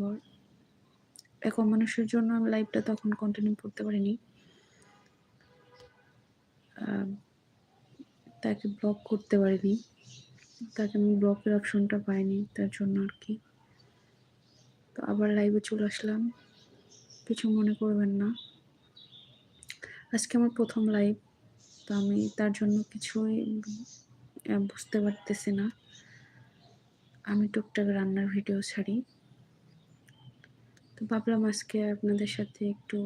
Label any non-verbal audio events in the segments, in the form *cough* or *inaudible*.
পর এখন মানুষের জন্য আমি লাইভটা তখন কন্টিনিউ করতে পারিনি। তাকে ব্লক করতে পারিনি। তাকে আমি ব্লকের অপশনটা পাইনি, তার জন্য আর কি। তো আবার লাইভে চলে আসলাম। কিছু মনে করবেন না। আজকে আমার প্রথম লাইভ তো আমি তার জন্য কিছুই বুঝতে পারতেছি না। আমি টুকটাক রান্নার ভিডিও ছাড়ি। তো ভাবলাম আজকে আপনাদের সাথে একটু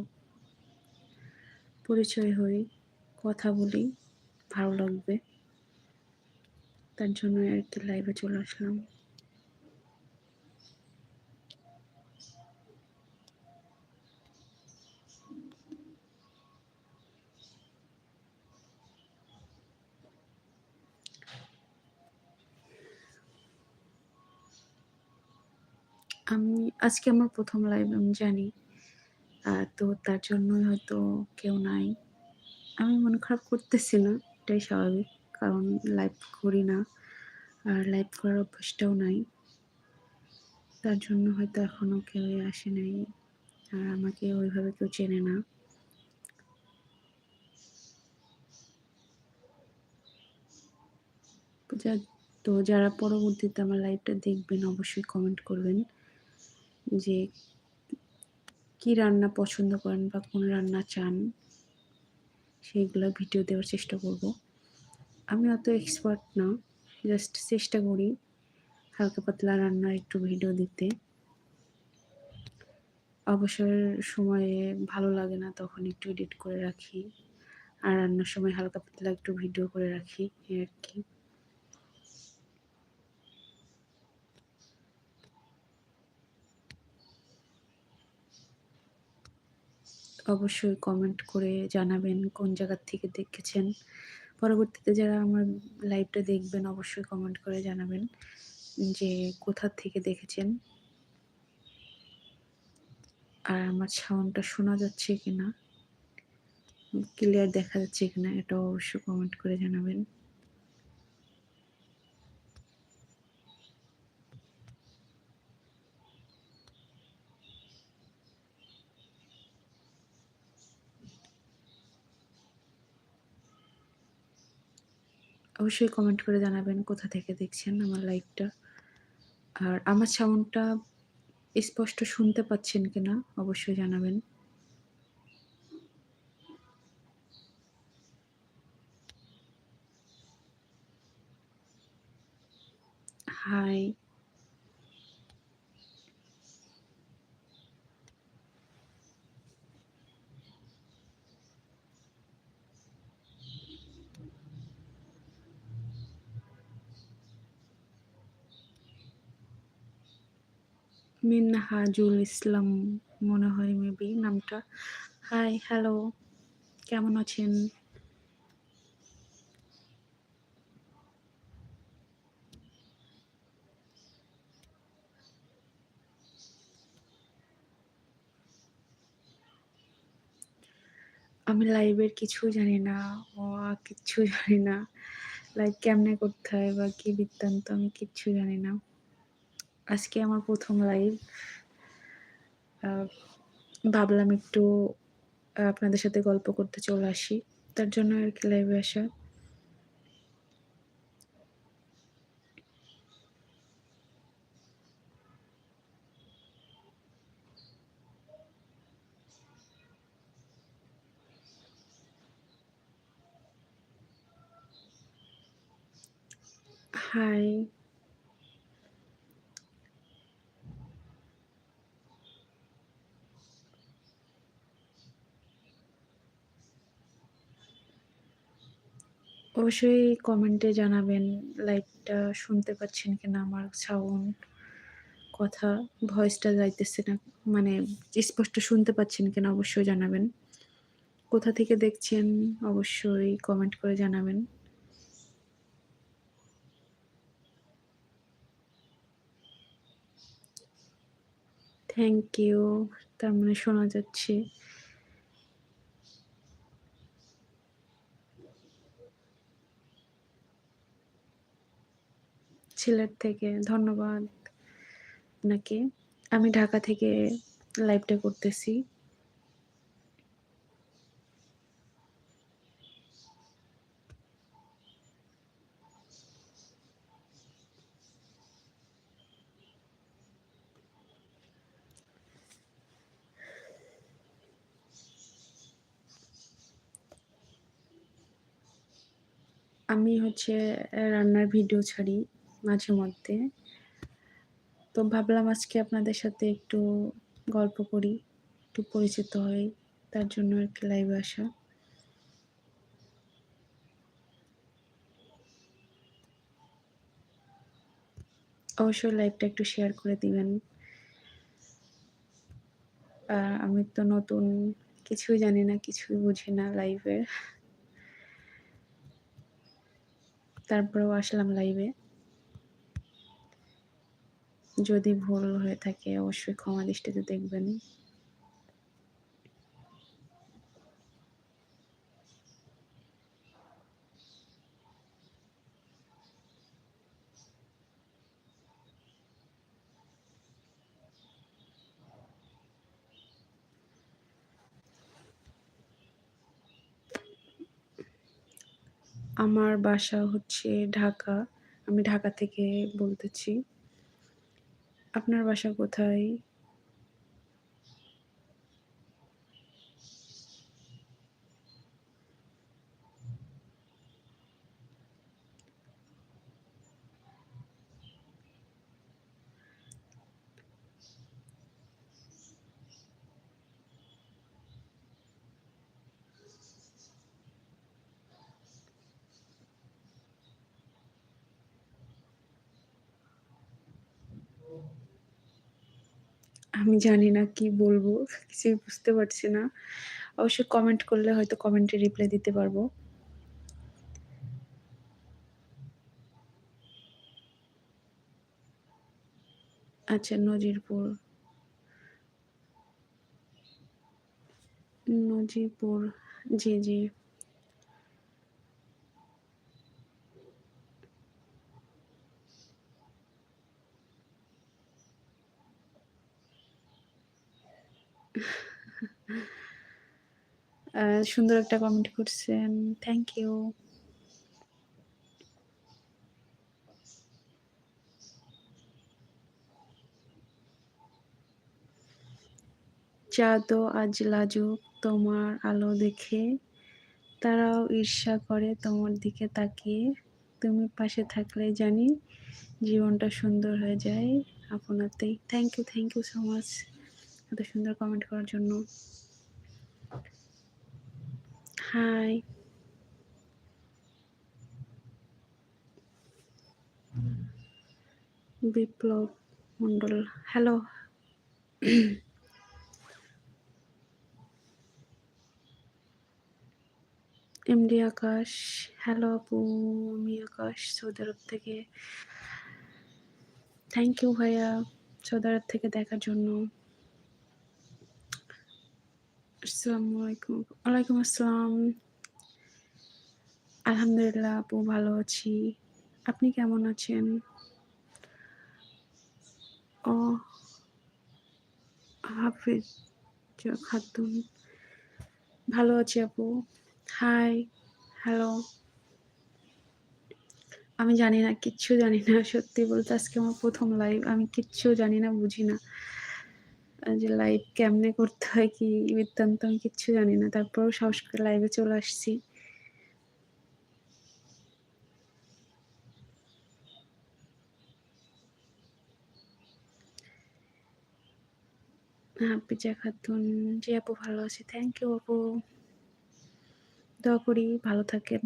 পরিচয় হই, কথা বলি, ভালো লাগবে। তার জন্য আর কি লাইভে চলে আসলাম। আমি আজকে আমার প্রথম লাইভ আমি জানি। তো তার জন্যই হয়তো কেউ নাই। আমি মন খারাপ করতেছি না, এটাই স্বাভাবিক, কারণ লাইভ করি না। আর লাইভ করার অভ্যাসটাও নাই। তার জন্য হয়তো এখনও কেউই আসে নাই। আর আমাকে ওইভাবে কেউ চেনে না। তো যারা পরবর্তীতে আমার লাইভটা দেখবেন, অবশ্যই কমেন্ট করবেন। যে কি রান্না পছন্দ করেন বা কোন রান্না চান, সেইগুলো ভিডিও দেওয়ার চেষ্টা করব। আমি অত এক্সপার্ট না জাস্ট চেষ্টা করি হালকা পাতলা রান্নার একটু ভিডিও দিতে। অবসর সময়ে ভালো লাগে না তখন একটু এডিট করে রাখি, আর রান্নার সময় হালকা পাতলা একটু ভিডিও করে রাখি আর কি। অবশ্যই কমেন্ট করে জানাবেন কোন জায়গার থেকে দেখেছেন। পরবর্তীতে যারা আমার লাইভটা দেখবেন, অবশ্যই কমেন্ট করে জানাবেন যে কোথা থেকে দেখেছেন। আর আমার সাউন্ডটা শোনা যাচ্ছে কিনা ক্লিয়ার দেখা যাচ্ছে কিনা এটা অবশ্যই কমেন্ট করে জানাবেন। অবশ্যই কমেন্ট করে জানাবেন কোথা থেকে দেখছেন আমার লাইভটা আর আমার সাউন্ডটা স্পষ্ট শুনতে পাচ্ছেন কিনা অবশ্যই জানাবেন। হাই মিনহাজুল ইসলাম মনে হয় মেবি নামটা। হাই হ্যালো কেমন আছেন? আমি লাইভের কিছু জানি না, ও কিচ্ছু *laughs* জানি না। লাইভ কেমনে করতে হয় বা কি বৃত্তান্ত আমি কিচ্ছু জানি না। আজকে আমার প্রথম লাইভ ভাবলাম একটু আপনাদের সাথে গল্প করতে চলে আসি। তার জন্য আর কি লাইভে আসা। হাই অবশ্যই কমেন্টে জানাবেন, লাইভটা শুনতে পাচ্ছেন কিনা আমার সাউন্ড কথা ভয়েসটা যাইতেছে না মানে স্পষ্ট শুনতে পাচ্ছেন কিনা অবশ্যই জানাবেন। কোথা থেকে দেখছেন অবশ্যই কমেন্ট করে জানাবেন। থ্যাংক ইউ তার মানে শোনা যাচ্ছে। সিলেট থেকে ধন্যবাদ আপনাকে আমি ঢাকা থেকে লাইভটা করতেছি। আমি হচ্ছে রান্নার ভিডিও ছাড়ি। মাঝে মধ্যে তো ভাবলাম আজকে আপনাদের সাথে একটু গল্প করি, একটু পরিচিত হই, তার জন্য আর কি লাইভে আসা। অবশ্যই লাইভটা একটু শেয়ার করে দিবেন। আমি তো নতুন, কিছুই জানি না, কিছুই বুঝি না লাইভের তারপরেও আসলাম লাইভে যদি ভুল হয়ে থাকে, অবশ্যই ক্ষমা দৃষ্টিতে দেখবেন। আমার বাসা হচ্ছে ঢাকা। আমি ঢাকা থেকে বলতেছি। আপনার বাসা কোথায়? আমি জানি না কি বলব, কিছুই বুঝতে পারছি না। অবশ্যই কমেন্ট করলে হয়তো কমেন্টে রিপ্লাই দিতে পারব। আচ্ছা নজিরপুর। নজিরপুর, জি জি। সুন্দর একটা কমেন্ট করছেন। থ্যাংক ইউ চাঁদও আজ লাজুক তোমার আলো দেখে, তারাও ঈর্ষা করে তোমার দিকে তাকিয়ে। তুমি পাশে থাকলে জানি জীবনটা সুন্দর হয়ে যায় আপনাতেই thank you thank you so much এত সুন্দর কমেন্ট করার জন্য। Hi Biplob Mondal hello MD Akash hello আপু আমি আকাশ সৌদি থেকে। থ্যাংক ইউ ভাইয়া সৌদি থেকে দেখার জন্য। আসসালামু আলাইকুম ওয়ালাইকুম আসসালাম আলহামদুলিল্লাহ আপু ভালো আছি। আপনি কেমন আছেন? ও হাফিজ খাতুন। ভালো আছি আপু। হাই হ্যালো আমি জানি না, কিচ্ছু জানি না, সত্যি বলতে আজকে আমার প্রথম লাইভ আমি কিচ্ছু জানি না, বুঝি না। যে লাইভ কেমনে করতে হয় কি বৃত্তান্ত আমি কিচ্ছু জানি না। তারপরেও সাহস করে লাইভে চলে আসছি। হাপিজা খাতুন জি আপু ভালো আছি। থ্যাংক ইউ আপু। দোয়া করি, ভালো থাকেন।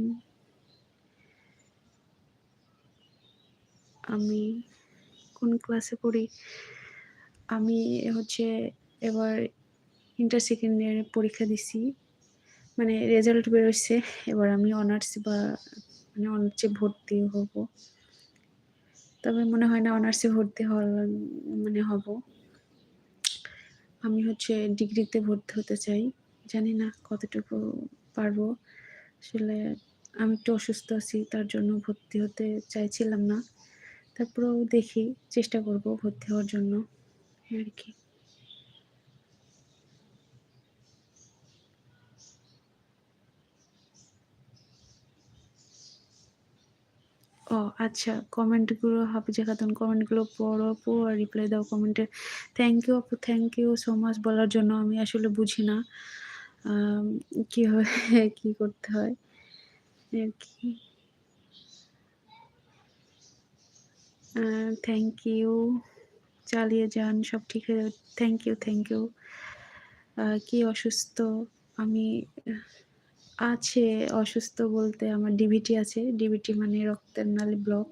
আমি কোন ক্লাসে পড়ি? আমি হচ্ছে এবার ইন্টার সেকেন্ড ইয়ারে পরীক্ষা দিছি। মানে রেজাল্ট বেরোচ্ছে এবার আমি অনার্স বা মানে অনার্সে ভর্তি হব। তবে মনে হয় না অনার্সে ভর্তি হওয়ার মানে হব। আমি হচ্ছে ডিগ্রিতে ভর্তি হতে চাই। জানি না কতটুকু পারব। আসলে আমি একটু অসুস্থ আছি, তার জন্য ভর্তি হতে চাইছিলাম না। তারপরেও দেখি, চেষ্টা করব ভর্তি হওয়ার জন্য। কি। ও আচ্ছা কমেন্টগুলো হাফিজা খাতুন কমেন্টগুলো পড়ো আপু আর রিপ্লাই দাও কমেন্টে। থ্যাংক ইউ আপু থ্যাংক ইউ সো মাচ বলার জন্য, আমি আসলে বুঝি না। কীভাবে *laughs* কী করতে হয়, আর কি। থ্যাংক ইউ চালিয়ে যান, সব ঠিক হয়ে যাবে। থ্যাংক ইউ থ্যাংক ইউ কি অসুস্থ? আমি, আছে অসুস্থ বলতে আমার ডিভিটি আছে। ডিভিটি মানে রক্তের নালী ব্লক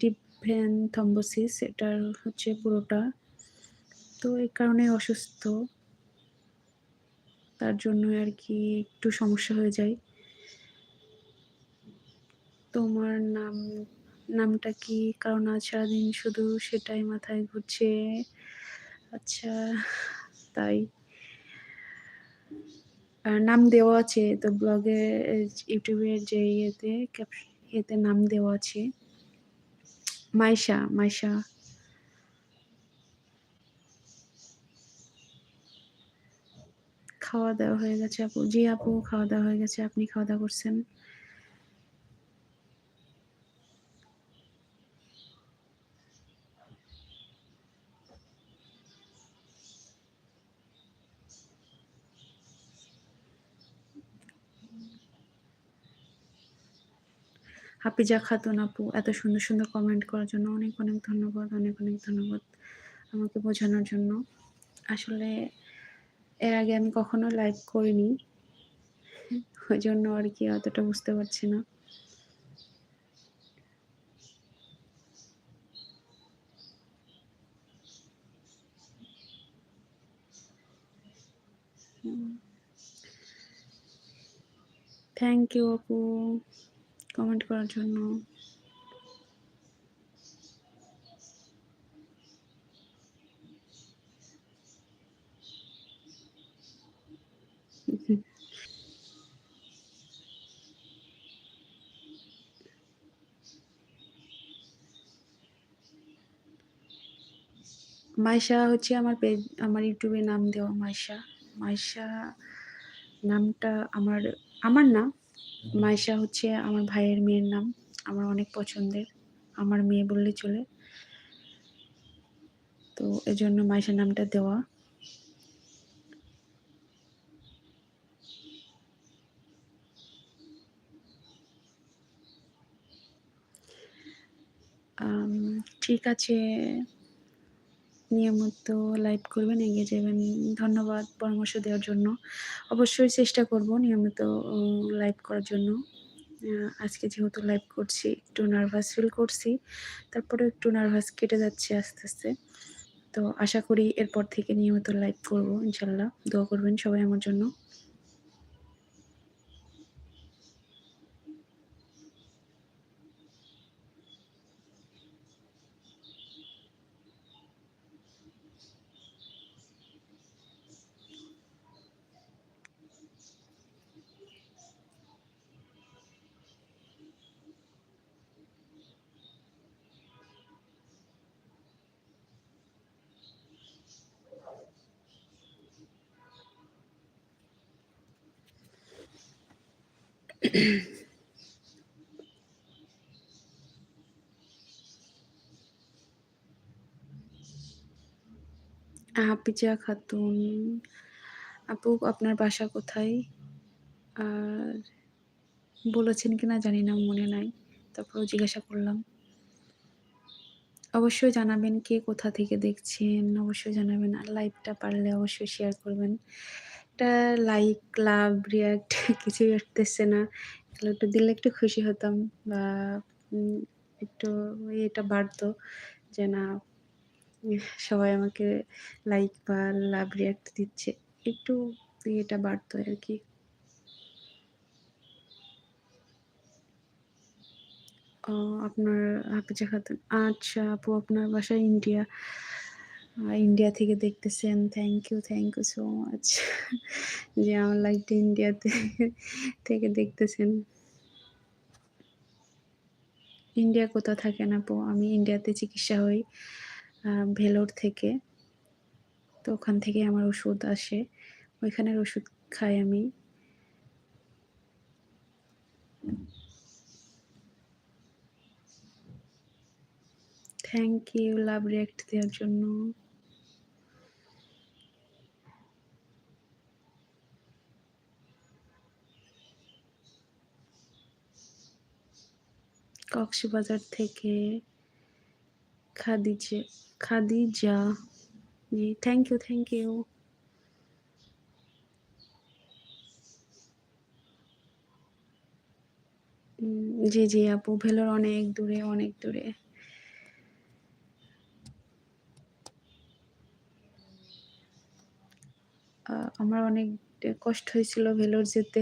ডিভেন থম্বোসিস এটার হচ্ছে পুরোটা। তো এই কারণে অসুস্থ। তার জন্য আর কি একটু সমস্যা হয়ে যায়। তোমার নাম নামটা কি? কারণ আজ সারাদিন শুধু সেটাই মাথায় ঘুরছে। আচ্ছা তাই। নাম দেওয়া আছে, তো ব্লগে ইউটিউবের যে ইয়েতে ইয়েতে নাম দেওয়া আছে। মাইশা মাইশা খাওয়া দাওয়া হয়ে গেছে আপু। জি আপু, খাওয়া দাওয়া হয়ে গেছে। আপনি খাওয়া দাওয়া করছেন? হাফিজা খাতুন আপু, এত সুন্দর সুন্দর কমেন্ট করার জন্য অনেক অনেক ধন্যবাদ, অনেক অনেক ধন্যবাদ আমাকে বোঝানোর জন্য। আসলে এর আগে আমি কখনো লাইভ করিনি, ওই জন্য আর কি অতটা বুঝতে পারছি না। থ্যাংক ইউ আপু। কমেন্ট করার জন্য। মাইশা হচ্ছে আমার পেজ আমার ইউটিউবে নাম দেওয়া মাইশা। মাইশা নামটা আমার আমার না মাইশা হচ্ছে আমার ভাইয়ের মেয়ের নাম, আমার অনেক পছন্দের, আমার মেয়ে বললে চলে। তো এজন্য মাইশা নামটা দেওয়া। ঠিক আছে। নিয়মিত লাইভ করবেন, এগিয়ে যাবেন। ধন্যবাদ পরামর্শ দেওয়ার জন্য। অবশ্যই চেষ্টা করব নিয়মিত লাইভ করার জন্য। আজকে যেহেতু লাইভ করছি, একটু নার্ভাস ফিল করছি তারপরে একটু নার্ভাস কেটে যাচ্ছে আস্তে আস্তে। তো আশা করি এরপর থেকে নিয়মিত লাইভ করব, ইনশাল্লাহ। দোয়া করবেন সবাই আমার জন্য। *clears throat* হাফিজা খাতুন। আপু, আপনার বাসা কোথায়? আর বলেছেন কিনা জানি না, মনে নাই। তারপরেও জিজ্ঞাসা করলাম। অবশ্যই জানাবেন কে কোথা থেকে দেখছেন। অবশ্যই জানাবেন আর লাইভটা পারলে অবশ্যই শেয়ার করবেন। একটা লাইক লাভ রিয়াক্ট কিছুই আসতেছে না। এগুলো একটু দিলে একটু খুশি হতাম বা একটু এটা বাড়তো যে না, সবাই আমাকে লাইক বা লাভ রিয়াক্ট দিচ্ছে। একটু এটা বাড়তো আর কি আপনার হাফিজা খাতুন আচ্ছা আপু আপনার বাসায় ইন্ডিয়া ইন্ডিয়া থেকে দেখতেছেন। Thank you thank you so much যে আমার লাইফটা ইন্ডিয়াতে *laughs* থেকে দেখতেছেন। ইন্ডিয়া কোথাও থাকেন আপু? আমি ইন্ডিয়াতে চিকিৎসা হই ভেলোর থেকে। তো ওখান থেকে আমার ওষুধ আসে। ওইখানের ওষুধ খাই আমি। থ্যাংক ইউ লাভ রিয়াক্ট দেওয়ার জন্য। কক্সবাজার থেকে খাদিজে, Khadija, ji thank you thank you ji ji, আপু, ভেলোর অনেক দূরে অনেক দূরে। আমার অনেক কষ্ট হয়েছিল ভেলোর যেতে।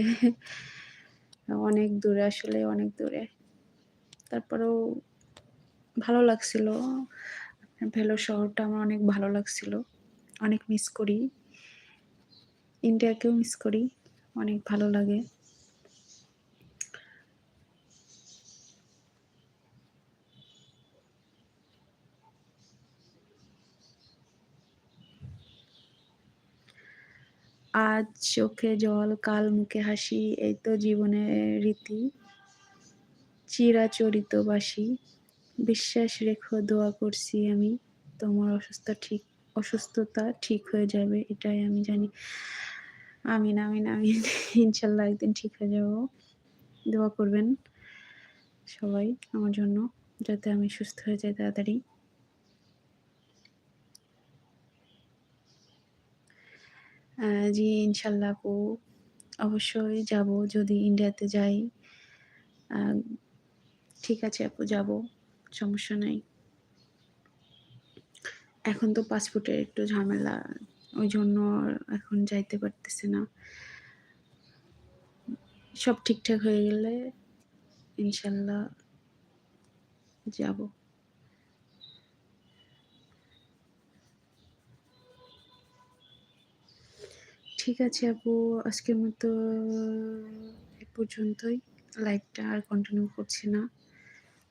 অনেক দূরে, আসলে অনেক দূরে। তারপরেও ভালো লাগছিল। ভেলো শহরটা আমার অনেক ভালো লাগছিল। অনেক মিস করি। ইন্ডিয়াকেও মিস করি। অনেক ভালো লাগে। আজ চোখে জল, কাল মুখে হাসি, এই তো জীবনের রীতি। চিরাচরিতবাসী বিশ্বাস রেখো, দোয়া করছি আমি। তোমার অসুস্থ ঠিক, অসুস্থতা ঠিক হয়ে যাবে, এটাই আমি জানি। আমিন আমিন আমিন। ইনশাল্লাহ একদিন ঠিক হয়ে যাব। দোয়া করবেন সবাই আমার জন্য, যাতে আমি সুস্থ হয়ে যাই তাড়াতাড়ি। জি ইনশাল্লাহ আপু, অবশ্যই যাব যদি ইন্ডিয়াতে যাই। ঠিক আছে আপু, যাব। সমস্যা নাই। এখন তো পাসপোর্টের একটু ঝামেলা, ওই জন্য এখন যাইতে পারতেছে না। সব ঠিকঠাক হয়ে গেলে ইনশাল্লাহ যাব। ঠিক আছে আপু, আজকের মতো এ পর্যন্তই। লাইভটা আর কন্টিনিউ করছি না।